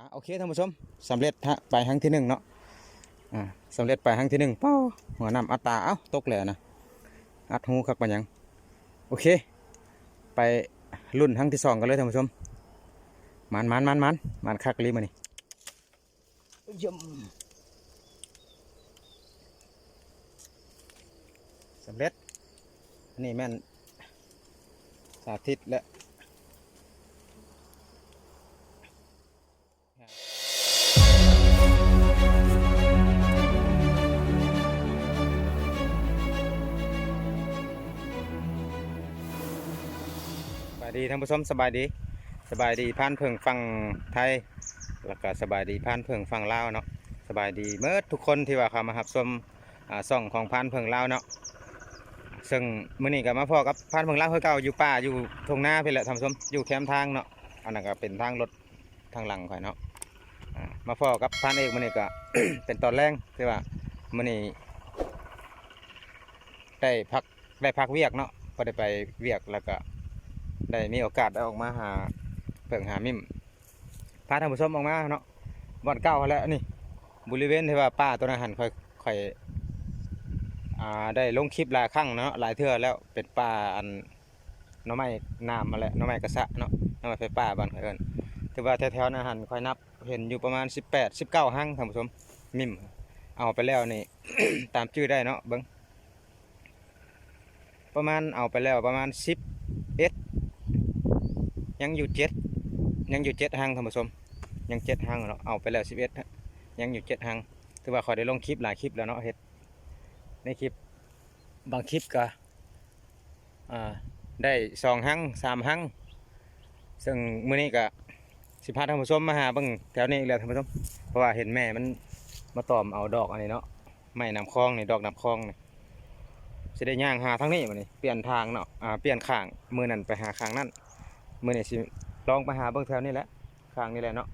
อะโอเคท่านผู้ชมสำเร็จฮะไปครั้งที่หนึ่งเนาะอ่าสำเร็จไปครั้งที่หนึ่งเป้าหัวนำอัตตาเอ้าตกเลยนะอัดหูคักปัญญังโอเค ไปรุ่นครั้งที่สองกันเลยท่านผู้ชมมันมันมันมันมันคักรีมานี่ยมสำเร็จอันนี้แม่นสาธิตและ ดีท่านผู้ชมสบายดีสบายดีผ่านเพิงฟังไทย แล้วก็สบายดีผ่านเพิงฟังลาวเนาะสบายดีเมื่อทุกคนที่ว่าเข้ามารับชมอ่องของผ่านเพิงลาวเนาะซึ่งมื้อนี้ก็มาพอกับผ่านเพิงลาวคือเก่าอยู่ป่าอยู่ทงหน้าเพี่แหละท่านผู้ชมอยู่แคมป์ทางเนาะอันนั้นก็เป็นทางรถทางหลังข่อยเนาะมาพอกับผ่านเอกมื้อนี้ก็เป็นตอนแรงที่ว่ามื้อนี้ได้พักได้พักเวียกเนาะก็ได้ไปเวียกแล้วก็ ได้มีโอกาสได้ออกมาหาเพิ่งหามิมพาท่านผู้ชมออกมาเนาะบ่อนเก่าแล้วนี่บริเวณที่ว่าป้าตัวนั้นหันค่อยค่อยอ่าได้ลงคลิปหลายครั้งเนาะหลายเทื่อแล้วเป็นป่าอันน้อไม้น้ำมาและหน้อไม้กระสะเนาะน้อไม้ไฟป่าบ้านข่อยเอิ้นถือว่าแถวๆนั้นหันค่อยนับเห็นอยู่ประมาณ 18 19หั่งท่านผู้ชมมิมเอาไปแล้วนี่ ตามชื่อได้เนาะเบิ่งประมาณเอาไปแล้วประมาณ10 ยังอยู่เจ็ดยังอยู่เจ็ดหางท่านผู้ชมยังเจ็ดหางเนาะเอาไปแล้วสิบเอ็ดยังอยู่เจ็ดหางถือว่าขอได้ลงคลิปหลายคลิปแล้วเนาะเฮ็ดในคลิปบางคลิปก็ได้สองหางสามหางซึ่งมื้อนี้ก็สิพาท่านผู้ชมมาหาบิ่งแถวนี้อีกแล้วท่านผู้ชมเพราะว่าเห็นแม่มันมาตอมเอาดอกอันนี้เนาะไม้นำคลองนี่ดอกนำคลองนี่สิได้ย่างหาทางนี้มื้อนี้เปลี่ยนทางเนาะอ่าเปลี่ยนข้างมือนั้นไปหาข้างนั้น มื่อนี้สิลองไปหาเบิ่งแถวนี้แหละข้างนี้แหละเนาะ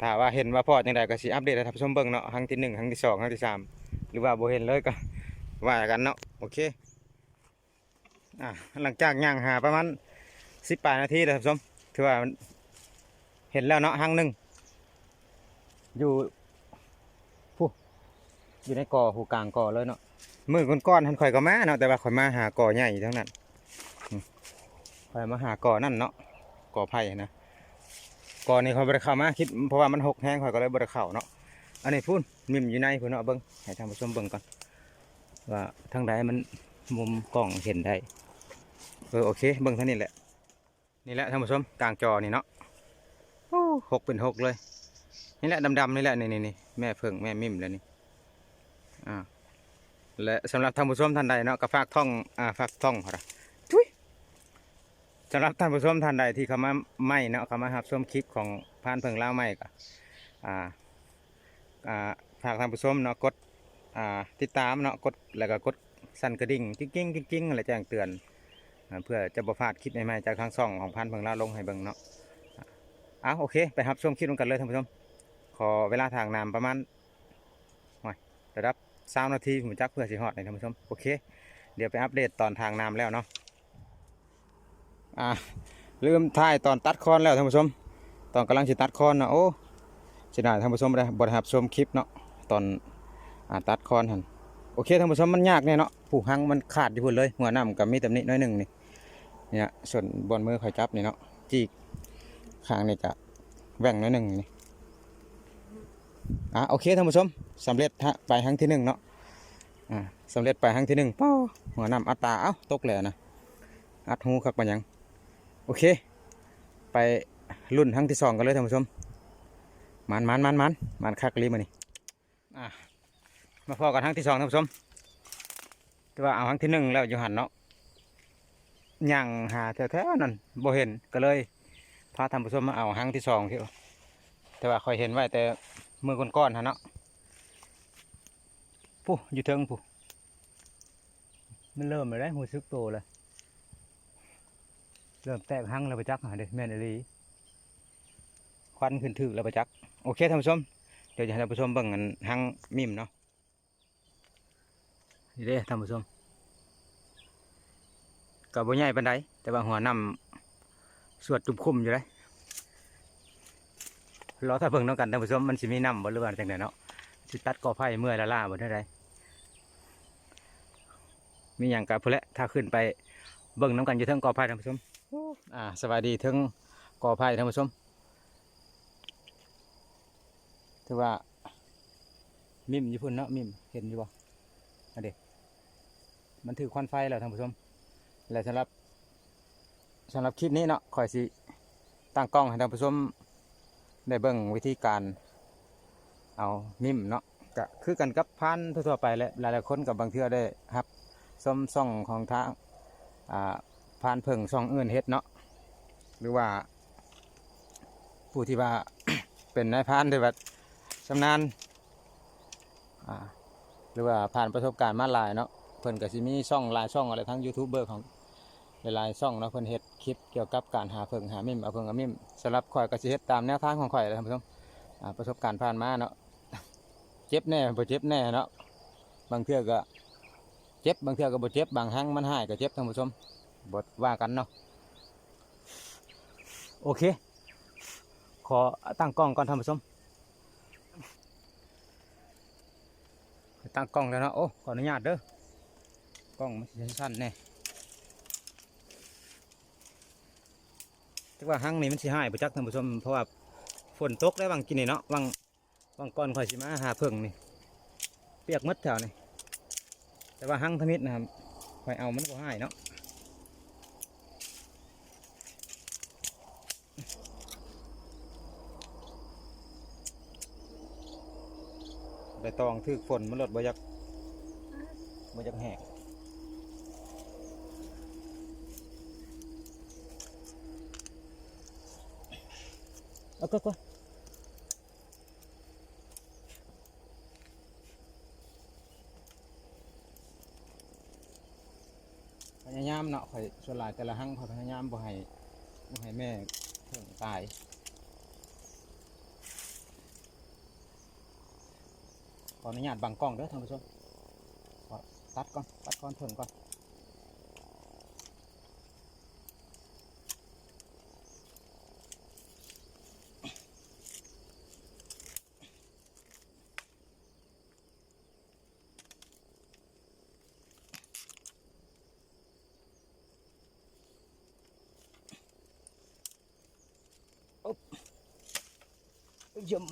ถ้าว่าเห็นว่าพอจังใดก็สิอัปเดตให้ท่านผู้ชมเบิ่งเนาะครั้งที่หนึ่งครั้งที่สองครั้งที่สามหรือว่าบ่เห็นเลยก็ว่ากันเนาะโอเคอะหลังจากย่างหาประมาณสิบแปดนาทีเลยท่านผู้ชมถือว่าเห็นแล้วเนาะครั้งหนึ่งอยู่ผู้อยู่ในกอหูกลางกอเลยเนาะมือก้อนๆท่านข่อยก็มาเนาะแต่ว่าข่อยมาหากอใหญ่เท่านั้น ไปมาหาก่อนั่นเนาะก่อไผ่นะก่อนี่เขาบริเข้ามาคิดเพราะว่ามันหกแห้งเขาก็เลยบริเข้าเนาะอันนี้พูนมิมอยู่ในพูนเนาะเบิ้งให้ท่านผู้ชมเบิ้งก่อนว่าทางใดมันมุมกล้องเห็นได้เออโอเคเบิ้งท่านี้แหละนี่แหละท่านผู้ชมกลางจอนี่เนาะหกเป็นหกเลย นี่แหละดำๆนี่แหละนี่นี่นี่แม่เพิ่งแม่มิมแล้วนี่อ่าและสำหรับท่านผู้ชมท่านใดเนาะก็ฝากท่องอ่าฝากท่องเขาละ สำหรับท่านผู้ชมท่านใดที่เข้ามาใหม่เนาะเข้ามารับชมคลิปของพานเพิงเล่าใหม่ก็อ่าอ่าฝากท่านผู้ชมเนาะกดอ่าติดตามเนาะกดแล้วก็กดสั่นกระดิ่งกิ๊งกิ๊งกิ๊งกิ๊งอะไรแจ้งเตือนเพื่อจะบ่พลาดคลิปใหม่ๆจากทางช่องของพานเพิงเล่าลงให้เบิ่งเนาะอะโอเคไปรับชมคลิปกันเลยท่านผู้ชมขอเวลาทางน้ำประมาณหน่อยระดับสามนาทีผมจักเพื่อสิฮอดในท่านผู้ชมโอเค เดี๋ยวไปอัปเดตตอนทางน้ำแล้วเนาะ อ่าลืมถ่ายตอนตัดคอนแล้วท่านผู้ชม ตอนกำลังสิตัดคอนนะโอ้เสิได้ท่านผู้ชมได้บริหับชมคลิปเนาะตอนอ่าตัดคอนหันโอเคท่านผู้ชมมันยากเนี่ยเนาะผู้หังมันขาดอยู่พุ่นเลยหัวหน้ำกับมีตำหนิน้อยหนึ่งนี่เนี่ยส่วนบนมือคอยจับนี่เนาะจีกข้างนี่กะแหว่งน้อยหนึ่งนี่อะโอเคท่านผู้ชมสำเร็จไปครั้งที่หนึ่งเนาะอ่าสำเร็จไปครั้งที่หนึ่งป้าหัวหน้ำอัตตาเอ้าตกเลยนะอัดหูคักปัญญัง โอเค ไปรุ่นครั้งที่สองกันเลยท่านผู้ชมมันมันมันมันมันคักรีมานี่อะมาพอกันครั้งที่สองท่านผู้ชมแต่ว่าเอาครั้งที่หนึ่งแล้วอยู่หันเนาะย่างหาแถวๆนั่นบ่เห็นก็เลยพาท่านผู้ชมมาเอาครั้งที่สองที่แต่ว่าคอยเห็นไว้แต่มือก้อนๆฮะเนาะผู้อยู่เทิงผู้มันเริ่มเลยได้หูซึกโตเลย เริ่มแตกหั่งแล้วไปจักหาเด็แม่นอหลีควันขึ้นถึกแล้วไปจักโอเคท่านผู้ชมเดี๋ยวจะให้ท่านผู้ชมเบิ่งกันหั่งมิมเนาะนี่เด้ท่านผู้ชมกับบ่ใหญ่ปานใดแต่ว่าหัวนำสวดจุ่มคุมอยู่เลยรอถ้าเบิ่งน้องกันท่านผู้ชมมันสิมีน้ำบ่หรือว่าจังไดเนาะสิตัดกอไผ่เมื่อยละล่าบ่ได้ใดมีหยังกับพุ่นแหละถ้าขึ้นไปเบิ่งน้ำกันอยู่เทิงกอไผ่ท่านผู้ชม อ่าสวัสดีเทิงกอไผ่ท่านผู้ชมถือว่า มิมอยู่พุ่นเนาะมิมเห็นอยู่บ่อันเด็กมันถือควันไฟแล้วท่านผู้ชมและสำหรับสำหรับคลิปนี้เนาะคอยสิตั้งกล้องให้ท่านผู้ชมได้เบิ่งวิธีการ เอามิมเนาะก็คือกันกับพันทั่วๆไปแหละหลายๆคนกับบางเทื่อได้ครับส้มซ่องของทางอ่า พานเพิ่งซ่องเอื่นเฮ็ดเนาะหรือว่า ผู้ที่ว่าเป็นนายพานได้แบบชำนาญหรือว่าผ่านประสบการณ์มาหลายเนาะเพิ่นก็สิมีช่องหลายช่องอะไรทั้งยูทูบเบอร์ของหลายๆช่องเนาะเพิ่นเฮ็ดคลิปเกี่ยวกับการหาเพิ่งหามิมเอาเพิ่งเอามิมสำหรับข่อยก็สิเฮ็ดตามแนวทางของข่อยเลยท่านผู้ชมประสบการณ์ผ่านมาเนาะเจ็บแน่บ่เจ็บแน่เนาะบางเทื่อก็เจ็บบางเทื่อก็บ่เจ็บบางครั้งมันหายก็เจ็บท่านผู้ชม บ่ว่ากันเนาะโอเค ขอตั้งกล้องก่อนท่านผู้ชมตั้งกล้องแล้วเนาะโอ้ขออนุญาตเด้อกล้องมันสั้นๆแน่แต่ว่าหังนี่มันสิหายไปจักท่านผู้ชมเพราะว่าฝนตกได้บางกินนี่เนาะบางบางก่อนข่อยสิมาหาเพิ่งนี่เปียกมดแถวนี่แต่ว่าหังทมิดนะครับข่อยเอามันก็หายเนาะ ตองถือฝนมันลดบ่อยักบ่อยักแหกเอาก็ก็พยายามเนาะข่อยส่วนหลายแต่ละหั่งข่อยพยายามบ่ให้บ่ให้แม่เพิ่งตาย ขออนุญาตบังกล้องเด้อท่านผู้ชมขอตัดก่อนตัดก่อนเพิ่งก่อนอุ๊บยม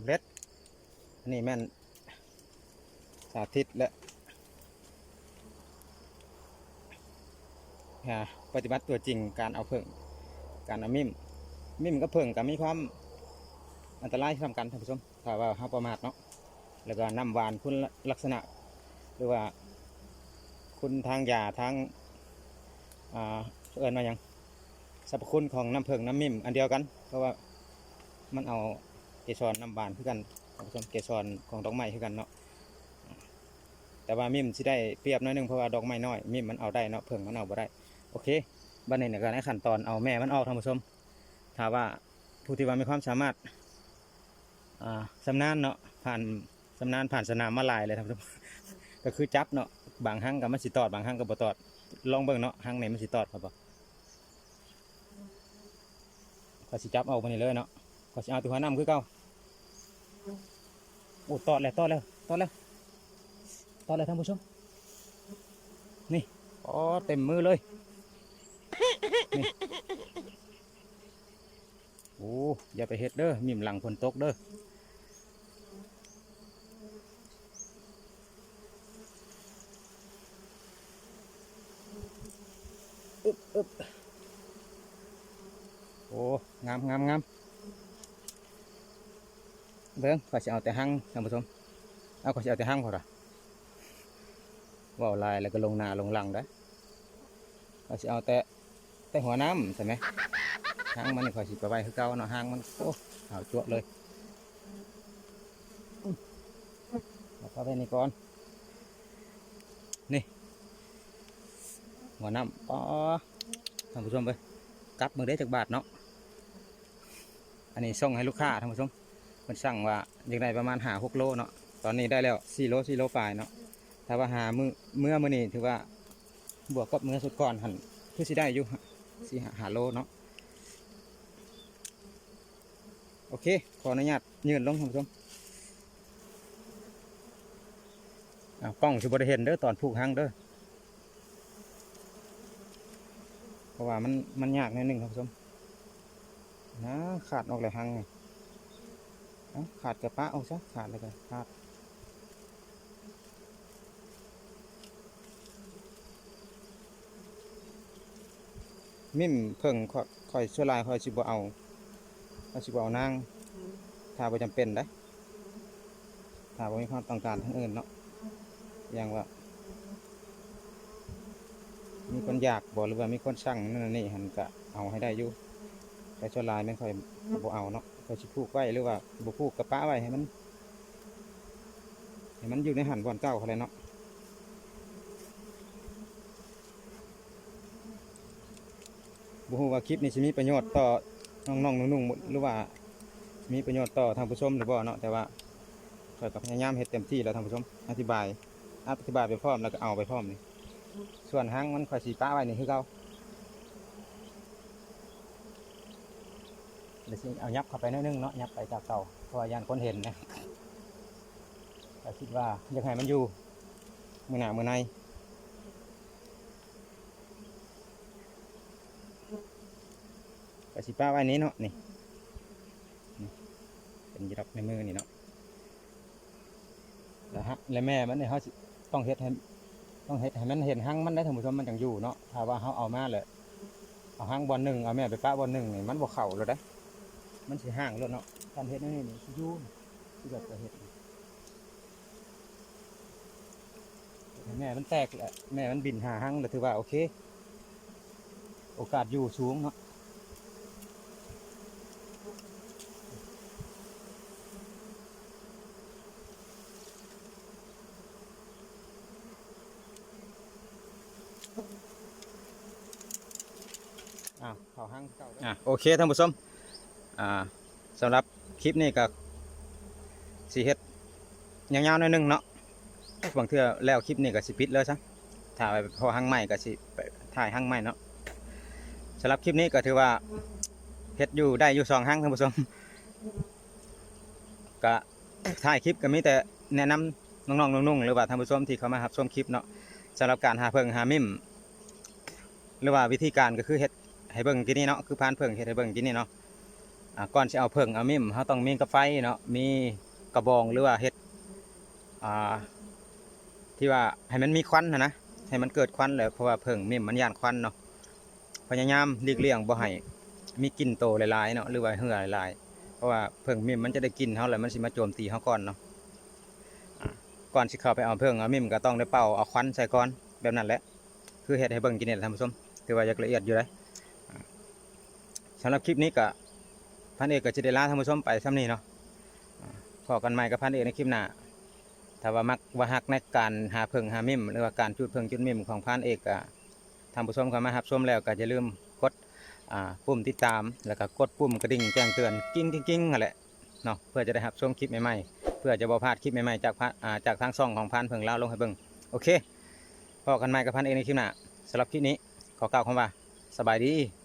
ำเร็จ อันนี้แม่นสาธิตและปฏิบัติตัวจริงการเอาเพิ่ง การเอามิมมิมกับเพิ่งก็มีความอันตรายสำคัญท่านผู้ชมถ้าว่าห้าประมาทเนาะแล้วก็นำวานคุณลักษณะ หรือว่าคุณทางยาทางอ่าเอิญมาอย่างสรรพคุณของน้ำเพิ่งน้ำมิมอันเดียวกัน เพราะว่ามันเอา เกสรน้ำบานคือกันท่านผู้ชมเกสรของดอกไม้คือกันเนาะแต่ว่ามิมสิได้เปรียบน้อยหนึงเพราะว่าดอกไม้น้อยมิมมันเอาได้เนาะเพิ่งมันเอาบ่ได้โอเคบัดนี้เนี่ยก็ในขั้นตอนเอาแม่มันออกท่านผู้ชมถ้าว่าผู้ที่ว่ามีความสามารถอ่าสำนานเนาะผ่านสำนานผ่านสนามมาลายเลยท่านผู้ชมก็คือจับเนาะบางหั่งก็มันสิตอดบางหั่งก็บ่ตอดลองเบิ่งเนาะหั่งไหนมันสิตอดครับบ่ก็สิจับเอาไปนี่เลยเนาะ ขอสิเอาตัวหัวน้ำคือเก่าโอ้ตอดแล้วตอดแล้วตอดแล้วตอดแล้ วท่านผู้ชม นี่อ๋อเต็มมือเลย นี่ โอ้อย่าไปเฮ็ดเด้อมิมหลังฝนตกเด้ออึบอึบโอ้ งามงามงาม เบิ้งข้อยสิเอาแต่หั่งท่านผู้ชมเอาข้อยสิเอาแต่หั่งพอละว่าวลายแล้วก็ลงหน้าลงหลังได้อข้อยสิเอาแต่แต่หัวน้ำใช่ไหมหางมันนี่ข้อยสิไปไว้คือเก่าเนาะหางมันโอ้ขาวจั่วะเลยเอาเข้าไปนี่ก่อนนี่ หัวน้ำอ๋อท่านผู้ชมไปกลับมือได้จากบาทเนาะอันนี้ส่งให้ลูกค้าท่านผู้ชม มันสั่งว่าอยากได้ประมาณหาหกโลเนาะตอนนี้ได้แล้วสี่โลสี่โลปลายเนาะถ้าว่าหามือเมื่อมื่อนี้ถือว่าบวกกับเมื่อสุดก่อนหันคือสิได้อยู่สี่หาโลเนาะโอเค ขออนุญาตยืนลงท่านผู้ชมอ่ากล้องสิบ่ได้เห็นเด้อตอนผูกหางเด้อเพราะว่ามันมันยากนิดนึงท่านผู้ชมนะขาดออกเลยหางไงเอ้า ขาดกระปะเอาซะขาดเลยกันขาดมิมเพิ่งค่อยค่อยช่วยลายคอยสิบ่เอาค่อยสิบ่เอานางถ้าบ่จำเป็นได้ถ้าบ่มีความต้องการทั้งอื่นเนาะอย่างว่า มีคนอยากบ่หรือว่ามีคนสั่งนั่นนี่หันก็เอาให้ได้อยู่แต่ช่วยลายไม่ค่อยบ่เอาเนาะ ค่อยสิผูกไว้หรือว่าบ่ผูกกระปะไว้ให้มันให้มันอยู่ในหันบอนเก่าเขาเลยเนาะบ่ฮู้ว่าคลิปนี้สิมีประโยชน์ต่อน้องๆนุ่งๆหรือว่า มีประโยชน์ต่อทางผู้ชมหรือบ่เนาะแต่ว่าข้อยก็พยายามเฮ็ดเต็มที่แล้วทางผู้ชมอธิบายอธิบายไปพร้อมแล้วก็เอาไปพร้อมนี่ส่วนหางมันคอยสิป้าไว้นี่คือเก่า ดี๋ยวสิเอายับเข้าไปนิดนึงเนาะยับไปจากเก่าเพราะว่ายานคนเห็นนะก็คิดว่าอยากให้มันอยู่มือหน้ามือในกสิป้าไว้นี้เนาะนี่เป็นยีรับในมือนี่เนาะแล้วฮะและแม่มันเนี่ยเขาต้องเฮ็ดให้ต้องเฮ็ดให้มันเห็นหั่งมันได้ท่านผู้ชมมันจังอยู่เนาะถ้าว่าเขาเอามาเลยเอาหั่งบอลหนึ่งเอาแม่ไปป้าบอลหนึ่งนี่มันบ่เข่าเลยได้ มันสิห่างเลยเนาะการเฮ็ดนี่นี่สิยู่ที่แบบจะเฮ็ดแม่มันแตกแหละแม่มันบินหาหั่งแล้วถือว่าโอเค โอกาสอยู่สูงเนาะอ่าเขาห้างเก่าอะโอเคท่านผู้ชม อ่าสำหรับคลิปนี้ก็สีเฮ็ดยาวๆหน่อยหนึงเนาะบางเทื่อแล้วคลิปนี้ก็สิปิดเลยซะถ่ายไปพอห้างใหม่ก็สิไปถ่ายห้างใหม่เนาะสำหรับคลิปนี้ก็ถือว่าเฮ็ดอยู่ได้อยู่สองห้างท่านผู้ชมก็ถ่ายคลิปก็มีแต่แนะนำน้องๆนุ่งๆหรือว่าท่านผู้ชมที่เขามารับชมคลิปเนาะสำหรับการหาเพิงหามิมหรือว่าวิธีการก็คือเฮ็ดให้เบิ่งกินนี่เนาะคือพานเพิ่งเฮ็ดให้เบิ่งกินนี่เนาะ อ่าก่อนสิเอาเพิ่งเอามิมเฮาต้องมีกระไฟเนาะมีกระบองหรือว่าเฮ็ดอ่าที่ว่าให้มันมีควันนะนะให้มันเกิดควันเลยเพราะว่าเพิ่งมิมมันย่านควันเนาะพยายามหลีกเลี่ยงบ่ให้มีกลิ่นโตหลายๆเนาะหรือว่าเหือหลายๆเพราะว่าเพิ่งมิมมันจะได้กลิ่นเฮาแล้วมันสิมาโจมตีเฮาก่อนเนาะก่อนสิเข้าไปเอาเพิ่งเอามิมก็ต้องได้เป่าเอาควันใส่ก่อนแบบนั้นแหละคือเฮ็ดให้เบิ่งกินเนี่แหละท่านผู้ชมถือว่าอยากละเอียดอยู่เลยสำหรับคลิปนี้ก็ พันเอกกับจิเดลาท่านผู้ชมไปซ้ำนี้เนาะพอกันใหม่กับพันเอกในคลิปหน้าถ้าว่ามักว่าฮักในการหาเพิงหามิมหรือว่าการจุดเพิงจุดมิมของพันเอกก็ท่านผู้ชมเข้ามารับชมแล้วก็อย่าลืมกดปุ่มติดตามแล้วก็กดปุ่มกระดิ่งแจ้งเตือนกิ้งกิ้งกิ้งนั่นแหละเนาะเพื่อจะได้รับชมคลิปใหม่ๆเพื่อจะบ่พลาดคลิปใหม่ๆจากจากทางช่องของพันเพิงเล่าลงให้เบิ่งโอเคพอกันใหม่กับพันเอกในคลิปหน้าสำหรับคลิปนี้ขอกล่าวคำว่าสบายดี